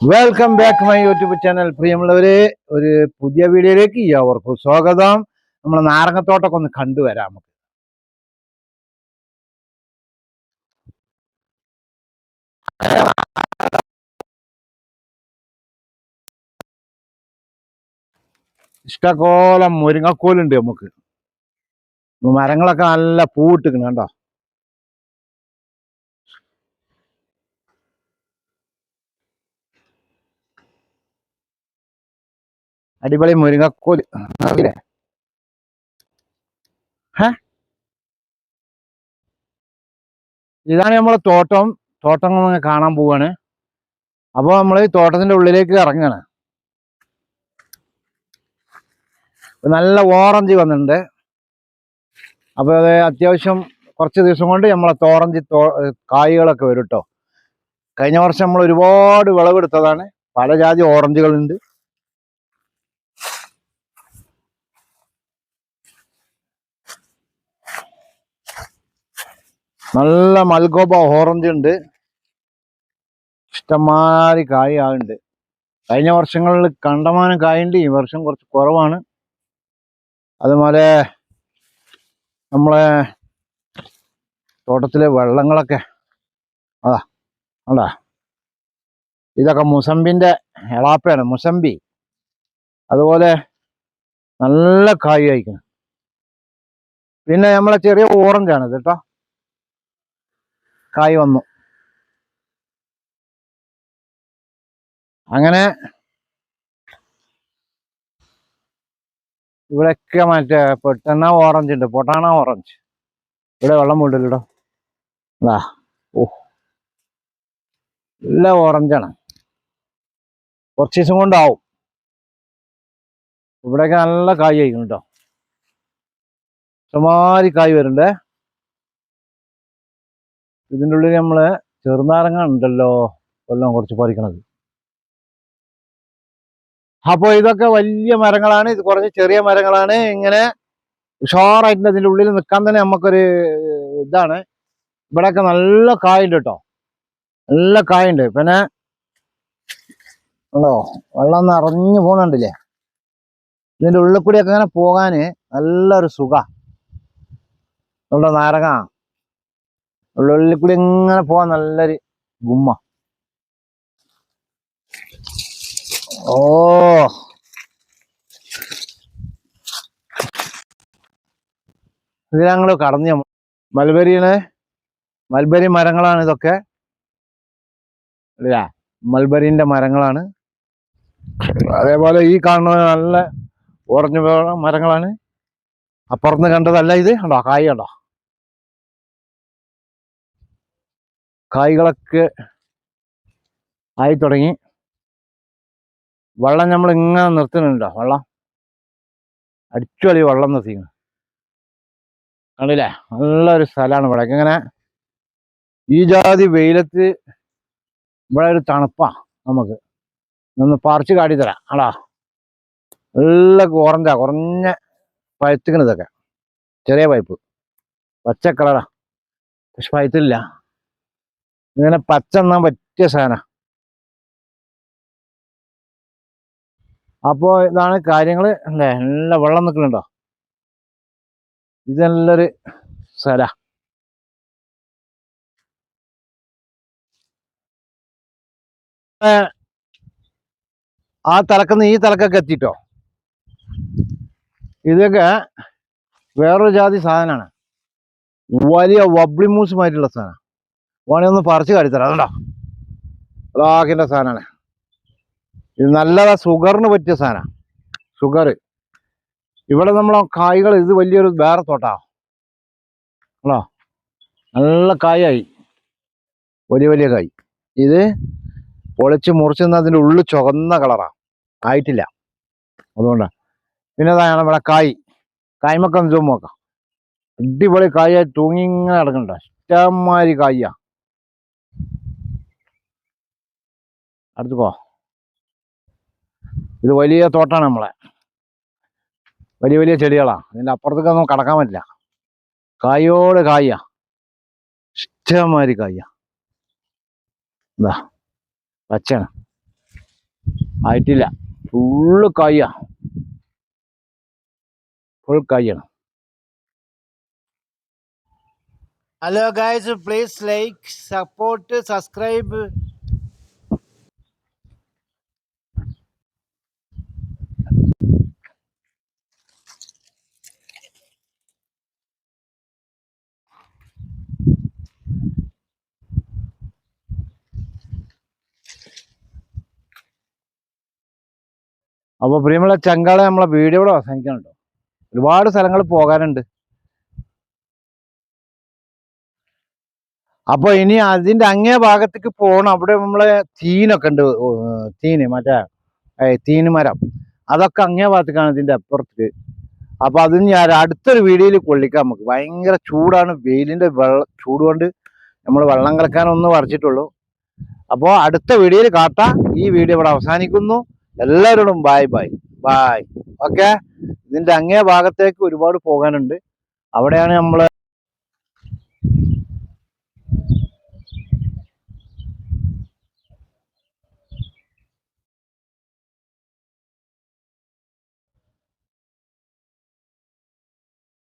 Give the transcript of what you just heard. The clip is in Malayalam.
Welcome back my YouTube channel പ്രിയമുള്ളവരെ ഒരു പുതിയ വീഡിയോയിലേക്ക് അവർക്ക് സ്വാഗതം. നമ്മൾ നാരങ്ങത്തോട്ടൊക്കെ ഒന്ന് കണ്ടുവരാം നമുക്ക്. ഇഷ്ടകോലം മുരിങ്ങക്കോലുണ്ട് നമുക്ക്. മരങ്ങളൊക്കെ നല്ല പൂവിട്ടിക്കണം കണ്ടോ? അടിപൊളി മുരിങ്ങക്കോൽ. അറിയില്ലേ? ഇതാണ് നമ്മളെ തോട്ടം. തോട്ടം കാണാൻ പോവാണ്. അപ്പോൾ നമ്മൾ ഈ തോട്ടത്തിന്റെ ഉള്ളിലേക്ക് ഇറങ്ങാണ്. നല്ല ഓറഞ്ച് വന്നിട്ടുണ്ട്. അപ്പോൾ അത് അത്യാവശ്യം കുറച്ച് ദിവസം കൊണ്ട് നമ്മളെ തോറഞ്ച് തോ കായ്കളൊക്കെ വരും കേട്ടോ കഴിഞ്ഞ വർഷം നമ്മൾ ഒരുപാട് വിളവെടുത്തതാണ്. പല ജാതി ഓറഞ്ചുകളുണ്ട്. നല്ല മൽഗോബ ഓറഞ്ച് ഉണ്ട്. ഇഷ്ടമാതിരി കായ ആകുന്നുണ്ട് കഴിഞ്ഞ വർഷങ്ങളിൽ കണ്ടമാനം കായുണ്ട് ഈ വർഷം കുറച്ച് കുറവാണ്. അതുപോലെ നമ്മളെ തോട്ടത്തിലെ വെള്ളങ്ങളൊക്കെ അതാ അതാ ഇതൊക്കെ മുസമ്പിന്റെ എളാപ്പയാണ് മുസമ്പി. അതുപോലെ നല്ല കായ് കഴിക്കണം പിന്നെ നമ്മളെ ചെറിയ ഓറഞ്ചാണ് കേട്ടോ. കായ് വന്നു. അങ്ങനെ ഇവിടെയൊക്കെ മറ്റേ പെട്ടെന്ന ഓറഞ്ച് ഉണ്ട്. പൊട്ടാണ ഓറഞ്ച് ഇവിടെ വെള്ളം വീട്ടില്ലടോ ആ ഓ. നല്ല ഓറഞ്ചാണ് കുറച്ച് ദിവസം കൊണ്ടാവും. ഇവിടെയൊക്കെ നല്ല കായ് ആയിരിക്കും കേട്ടോ. ചുമാരി കായ് വരുന്നുണ്ടേ. ഇതിന്റെ ഉള്ളിൽ നമ്മൾ ചെറുനാരങ്ങ ഉണ്ടല്ലോ കൊല്ലം കുറച്ച് പറിക്കണത്. അപ്പോൾ ഇതൊക്കെ വലിയ മരങ്ങളാണ് ഇത് കുറച്ച് ചെറിയ മരങ്ങളാണ്. ഇങ്ങനെ ഉഷാറായിട്ട് അതിന്റെ ഉള്ളിൽ നിൽക്കാൻ തന്നെ നമുക്കൊരു ഇതാണ്. ഇവിടെയൊക്കെ നല്ല കായുണ്ട് കേട്ടോ നല്ല കായുണ്ട്. പിന്നെ ഉണ്ടോ? വെള്ളം നിറഞ്ഞു പോകുന്നുണ്ടല്ലേ ഇതിന്റെ ഉള്ളിൽ കൂടിയൊക്കെ ഇങ്ങനെ പോകാന് നല്ലൊരു സുഖ. ഉണ്ടോ നാരങ്ങ? ഉള്ളിൽ കൂടി ഇങ്ങനെ പോവാൻ നല്ലൊരു ഗുമ്മ. ഓ. ഇത് ഞങ്ങൾ കടന്നു മൽബരിയാണ് മൽബരി മരങ്ങളാണ് ഇതൊക്കെ. ഇല്ല മൽബരിന്റെ മരങ്ങളാണ്. അതേപോലെ ഈ കാണുന്ന നല്ല ഓറഞ്ച് മരങ്ങളാണ്. അപ്പുറത്ത് കണ്ടതല്ല ഇത്. കണ്ടോ? കായ് കണ്ടോ? കായ്കളൊക്കെ ആയി തുടങ്ങി. വെള്ളം നമ്മൾ ഇങ്ങനെ നിർത്തുന്നുണ്ടോ വെള്ളം. അടിച്ചുകളി വെള്ളം നിർത്തിക്കുന്നു കണ്ടില്ലേ? നല്ലൊരു സ്ഥലമാണ് ഇവിടെ. ഇങ്ങനെ ഈ ജാതി വെയിലത്ത് ഇവിടെ ഒരു തണുപ്പാ നമുക്ക്. ഒന്ന് പറിച്ച് കാട്ടിത്തരാം. ആടാ. നല്ല ഓറഞ്ചാ കുറഞ്ഞ പഴുത്തിക്കണതൊക്കെ ചെറിയ പൈപ്പ്. പച്ച കളറാ പക്ഷെ പഴുത്തില്ല. ഇങ്ങനെ പച്ച എണ്ണാൻ പറ്റിയ സാധന. അപ്പോ ഇതാണ് കാര്യങ്ങൾ അല്ലേ? നല്ല വെള്ളം നിൽക്കുന്നുണ്ടോ? ഇത് നല്ലൊരു സ്ഥല ആ തലക്കുന്ന് ഈ തലക്കൊക്കെ എത്തിട്ടോ? ഇതൊക്കെ വേറൊരു ജാതി സാധനമാണ് വലിയ വബ്ലിമൂസുമായിട്ടുള്ള സാധനം. വേണേ ഒന്ന് പറിച്ച് കാടിത്തരാം. അതുണ്ടോ? അതാക്കിന്റെ സാധനമാണ് ഇത് നല്ലതാ ഷുഗറിന് പറ്റിയ സാധനം. ഷുഗർ ഇവിടെ നമ്മൾ കായ്കൾ ഇത് വലിയൊരു വേറെ തോട്ടാ. ആണോ? നല്ല കായായി. വലിയ വലിയ കായ്. ഇത് പൊളിച്ച് മുറിച്ച് നിന്ന് അതിന്റെ ഉള്ളിൽ ചുവന്ന കളറാണ് ആയിട്ടില്ല. അതുകൊണ്ടാണ് പിന്നെ അതാണ് നമ്മുടെ കായ്. കായ്മക്കം ചുമക്കാം അടിപൊളി കായായി. തൂങ്ങി ഇങ്ങനെ കിടക്കണ്ട. ഇഷ്ടമാതിരി കായ്യാ അടുത്ത് പോ ഇത് വലിയ തോട്ടാണ് നമ്മളെ. വലിയ വലിയ ചെടികളാ. അപ്പുറത്തേക്ക് നമുക്ക് കടക്കാൻ പറ്റില്ല. കായോട് കായ. ഇഷ്ടമാതിരി കായ. എന്താ ആയിട്ടില്ല. ഫുള്ള് കായ. Full കായാണ്. Hello guys please like support subscribe അപ്പോൾ പ്രിയമുള്ള ചങ്കാളെ നമ്മളെ വീഡിയോ കൂടെ കേട്ടോ ഒരുപാട് സ്ഥലങ്ങൾ പോകാനുണ്ട്. അപ്പോൾ ഇനി അതിന്റെ അങ്ങേ ഭാഗത്തേക്ക് പോകണം അവിടെ നമ്മളെ തീനൊക്കെ ഉണ്ട്. തീന് മറ്റേ തീന് മരം. അതൊക്കെ അങ്ങേ ഭാഗത്തേക്കാണ് ഇതിന്റെ അപ്പുറത്ത് അപ്പോൾ അത് ഞാൻ അടുത്തൊരു വീഡിയോയിൽ കൊള്ളിക്കാം നമുക്ക്. ഭയങ്കര ചൂടാണ്. വെയിലിന്റെ വെള്ള ചൂട് കൊണ്ട് നമ്മൾ വെള്ളം കലക്കാനൊന്നും വരച്ചിട്ടുള്ളൂ. അപ്പോൾ അടുത്ത വീഡിയോയിൽ കാട്ടാം. ഈ വീഡിയോ ഇവിടെ അവസാനിക്കുന്നു. എല്ലാവരോടും ബായ് ബായ് ബായ് ഓക്കെ ഇതിന്റെ അങ്ങേ ഭാഗത്തേക്ക് ഒരുപാട് പോകാനുണ്ട്. അവിടെയാണ് നമ്മൾ